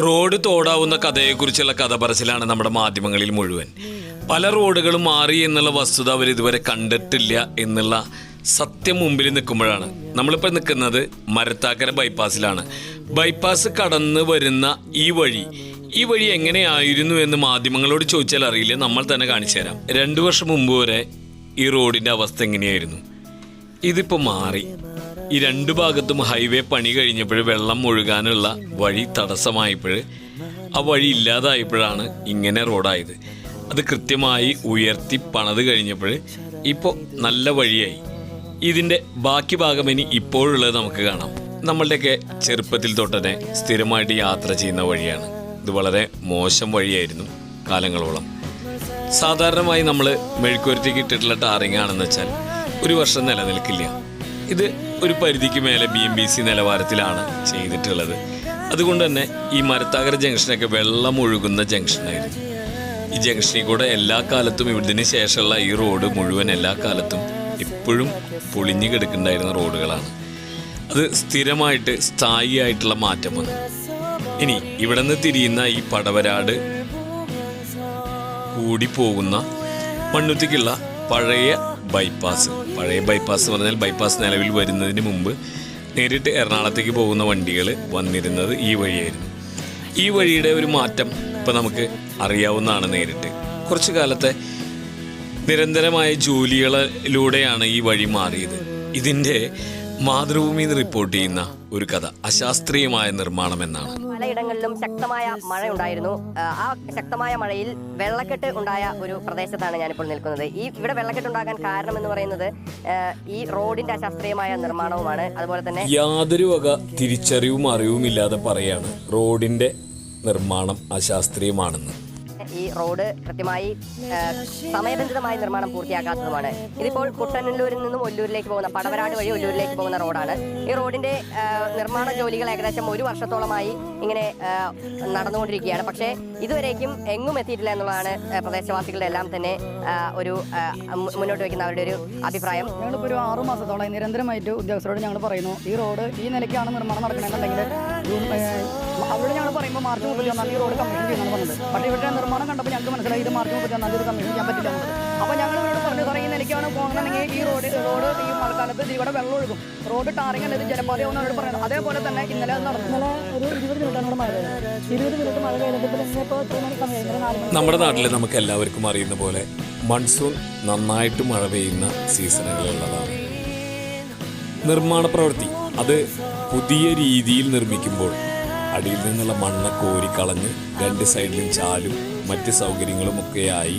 Road തോടാവുന്ന കഥയെക്കുറിച്ചുള്ള കഥ പറച്ചിലാണ് നമ്മുടെ മാധ്യമങ്ങളിൽ മുഴുവൻ. പല റോഡുകളും മാറി എന്നുള്ള വസ്തുത അവർ ഇതുവരെ കണ്ടിട്ടില്ല എന്നുള്ള സത്യം മുമ്പിൽ നിൽക്കുമ്പോഴാണ്. നമ്മളിപ്പോൾ നിൽക്കുന്നത് മരത്താക്കര ബൈപ്പാസിലാണ്. ബൈപ്പാസ് കടന്ന് വരുന്ന ഈ വഴി. ഈ വഴി എങ്ങനെയായിരുന്നു എന്ന് മാധ്യമങ്ങളോട് ചോദിച്ചാൽ അറിയില്ല. നമ്മൾ തന്നെ കാണിച്ചു തരാം. രണ്ടു വർഷം മുമ്പ് വരെ ഈ റോഡിന്റെ അവസ്ഥ എങ്ങനെയായിരുന്നു? ഇതിപ്പോൾ മാറി. ഈ രണ്ട് ഭാഗത്തും ഹൈവേ പണി കഴിഞ്ഞപ്പോൾ വെള്ളം ഒഴുകാനുള്ള വഴി തടസ്സമായപ്പോൾ ആ വഴി ഇല്ലാതായപ്പോഴാണ് ഇങ്ങനെ റോഡായത്. അത് കൃത്യമായി ഉയർത്തി പണത് കഴിഞ്ഞപ്പോൾ ഇപ്പോൾ നല്ല വഴിയായി. ഇതിന്റെ ബാക്കി ഭാഗം ഇനി ഇപ്പോഴുള്ളത് നമുക്ക് കാണാം. നമ്മളുടെയൊക്കെ ചെറുപ്പത്തിൽ തൊട്ടനെ സ്ഥിരമായിട്ട് യാത്ര ചെയ്യുന്ന വഴിയാണ്. ഇത് വളരെ മോശം വഴിയായിരുന്നു കാലങ്ങളോളം. സാധാരണമായി നമ്മൾ മെഴുക്കുവരത്തേക്ക് ഇട്ടിട്ടുള്ള ടാറിംഗ് ആണെന്ന് വെച്ചാൽ ഒരു വർഷം നിലനിൽക്കില്ല. ഇത് ഒരു പരിധിക്ക് മേലെ ബി എം ബി സി നിലവാരത്തിലാണ് ചെയ്തിട്ടുള്ളത്. അതുകൊണ്ട് തന്നെ ഈ മരത്താകര ജംഗ്ഷനൊക്കെ വെള്ളം ഒഴുകുന്ന ജംഗ്ഷനായിരുന്നു. ഈ ജംഗ്ഷനിൽ കൂടെ എല്ലാ കാലത്തും ഇതിന് ശേഷമുള്ള ഈ റോഡ് മുഴുവൻ എല്ലാ കാലത്തും എപ്പോഴും പൊളിഞ്ഞു കിടക്കുന്നുണ്ടായിരുന്ന റോഡുകളാണ്. അത് സ്ഥിരമായിട്ട് സ്ഥായിയായിട്ടുള്ള മാറ്റം വന്നു. ഇനി ഇവിടെ നിന്ന് തിരിയുന്ന ഈ പടവരാട് കൂടി പോകുന്ന മണ്ണുത്തിക്കുള്ള പഴയ ബൈപ്പാസ് പഴയ ബൈപ്പാസ് എന്ന് പറഞ്ഞാൽ ബൈപ്പാസ് നിലവിൽ വരുന്നതിന് മുമ്പ് നേരിട്ട് എറണാകുളത്തേക്ക് പോകുന്ന വണ്ടികൾ വന്നിരുന്നത് ഈ വഴിയായിരുന്നു. ഈ വഴിയുടെ ഒരു മാറ്റം ഇപ്പം നമുക്ക് അറിയാവുന്നതാണ് നേരിട്ട്. കുറച്ചു കാലത്തെ നിരന്തരമായ ജോലികളിലൂടെയാണ് ഈ വഴി മാറിയത്. ഇതിന്റെ മാതൃഭൂമിയിൽ റിപ്പോർട്ട് ചെയ്യുന്ന ഒരു കഥ അശാസ്ത്രീയമായ നിർമ്മാണം എന്നാണ്. പലയിടങ്ങളിലും ശക്തമായ മഴ ഉണ്ടായിരുന്നു ആ, ആ ശക്തമായ മഴയിൽ വെള്ളക്കെട്ട് ഉണ്ടായ ഒരു പ്രദേശത്താണ് ഞാനിപ്പോൾ നിൽക്കുന്നത്. ഈ ഇവിടെ വെള്ളക്കെട്ട് ഉണ്ടാകാൻ കാരണം എന്ന് പറയുന്നത് ഈ റോഡിന്റെ അശാസ്ത്രീയമായ നിർമ്മാണവുമാണ്. അതുപോലെ തന്നെ യാതൊരു വക തിരിച്ചറിവും അറിവും ഇല്ലാതെ പറയാണ് റോഡിന്റെ നിർമ്മാണം അശാസ്ത്രീയമാണെന്ന്. ഈ റോഡ് കൃത്യമായി സമയബന്ധിതമായി നിർമ്മാണം പൂർത്തിയാക്കാത്തതുമാണ്. ഇതിപ്പോൾ കുട്ടനല്ലൂരിൽ നിന്നും ഒല്ലൂരിലേക്ക് പോകുന്ന പടവരാട് വഴി ഒല്ലൂരിലേക്ക് പോകുന്ന റോഡാണ്. ഈ റോഡിന്റെ നിർമ്മാണ ജോലികൾ ഏകദേശം ഒരു വർഷത്തോളമായി ഇങ്ങനെ നടന്നുകൊണ്ടിരിക്കുകയാണ്. പക്ഷേ ഇതുവരേക്കും എങ്ങും എത്തിയിട്ടില്ല എന്നുള്ളതാണ് പ്രദേശവാസികളുടെ എല്ലാം തന്നെ ഒരു മുന്നോട്ട് വയ്ക്കുന്ന അവരുടെ ഒരു അഭിപ്രായം. ഞങ്ങളിപ്പോൾ ഒരു ആറു മാസത്തോളം നിരന്തരമായിട്ട് ഉദ്യോഗസ്ഥരോട് ഞങ്ങൾ പറയുന്നു ഈ റോഡ് ഈ നിലയ്ക്കാണ് നിർമ്മാണം നടക്കണമെന്നുണ്ടെങ്കിൽ അവിടെ ഞങ്ങൾ പറയുമ്പോൾ മാർച്ച് മുപ്പത്തി ഒന്നാം തീയതി റോഡ് കംപ്ലീറ്റ് ചെയ്യണമെന്ന് പക്ഷേ ഇവരുടെ നിർമ്മാണം കണ്ടപ്പോൾ ഞങ്ങൾക്ക് മനസ്സിലായി ഇത് മാർച്ച് മുപ്പത്തി ഒന്നാം തീയതി കമ്മീഷൻ ചെയ്യാൻ പറ്റില്ല അപ്പോൾ ഞങ്ങൾ ഇവരോട് പറഞ്ഞു സാറേ ഈ നിലയ്ക്കാണ് പോകണമെങ്കിൽ ഈ റോഡ് റോഡ് ഈ മഴക്കാലത്ത് ഇവിടെ വെള്ളം ഒഴുകും. റോഡ് ടാറിങ് അല്ലെങ്കിൽ ഇത് ജലപാതയാവും അവരോട് പറയുന്നത് അതേപോലെ തന്നെ ഇന്നലെ നടന്നു. ഇന്നലെ ഒരു ഇരുപത് മിനിറ്റാണ് മഴ. ഇരുപത് മിനിറ്റ് മഴ കഴിഞ്ഞപ്പോൾ നമ്മുടെ നാട്ടിൽ നമുക്ക് എല്ലാവർക്കും അറിയുന്ന പോലെ മൺസൂൺ നന്നായിട്ട് മഴ പെയ്യുന്ന സീസണുകളുള്ളതാണ്. നിർമ്മാണ പ്രവൃത്തി അത് പുതിയ രീതിയിൽ നിർമ്മിക്കുമ്പോൾ അടിയിൽ നിന്നുള്ള മണ്ണ് കോരിക്കളഞ്ഞ് രണ്ട് സൈഡിലും ചാലും മറ്റ് സൗകര്യങ്ങളും ഒക്കെയായി.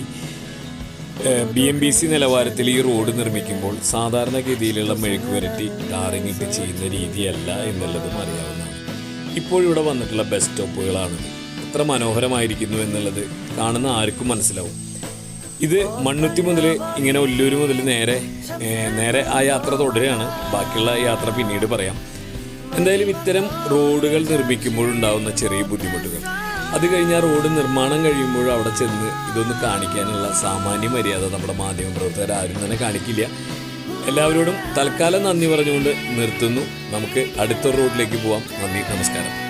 ബി എം ബി സി നിലവാരത്തിൽ ഈ റോഡ് നിർമ്മിക്കുമ്പോൾ സാധാരണഗതിയിലുള്ള മെഴുക്ക് വരട്ടി ടാറിങ്ങിട്ട് ചെയ്യുന്ന രീതിയല്ല എന്നുള്ളതും അറിയാവുന്നതാണ്. ഇപ്പോഴിവിടെ വന്നിട്ടുള്ള ബസ് സ്റ്റോപ്പുകളാണിത് എത്ര മനോഹരമായിരിക്കുന്നു എന്നുള്ളത് കാണുന്ന ആർക്കും മനസ്സിലാവും. ഇത് മണ്ണുത്തി മുതൽ ഇങ്ങനെ ഒല്ലൂര് മുതൽ നേരെ നേരെ ആ യാത്ര തുടരുകയാണ്. ബാക്കിയുള്ള യാത്ര പിന്നീട് പറയാം. എന്തായാലും ഇത്തരം റോഡുകൾ നിർമ്മിക്കുമ്പോഴുണ്ടാവുന്ന ചെറിയ ബുദ്ധിമുട്ടുകൾ. അത് കഴിഞ്ഞാൽ റോഡ് നിർമ്മാണം കഴിയുമ്പോൾ അവിടെ ചെന്ന് ഇതൊന്ന് കാണിക്കാനുള്ള സാമാന്യ മര്യാദ നമ്മുടെ മാധ്യമ പ്രവർത്തകർ ആരും തന്നെ കാണിക്കില്ല. എല്ലാവരോടും തൽക്കാലം നന്ദി പറഞ്ഞുകൊണ്ട് നിർത്തുന്നു. നമുക്ക് അടുത്ത റോഡിലേക്ക് പോവാം. നന്ദി നമസ്കാരം.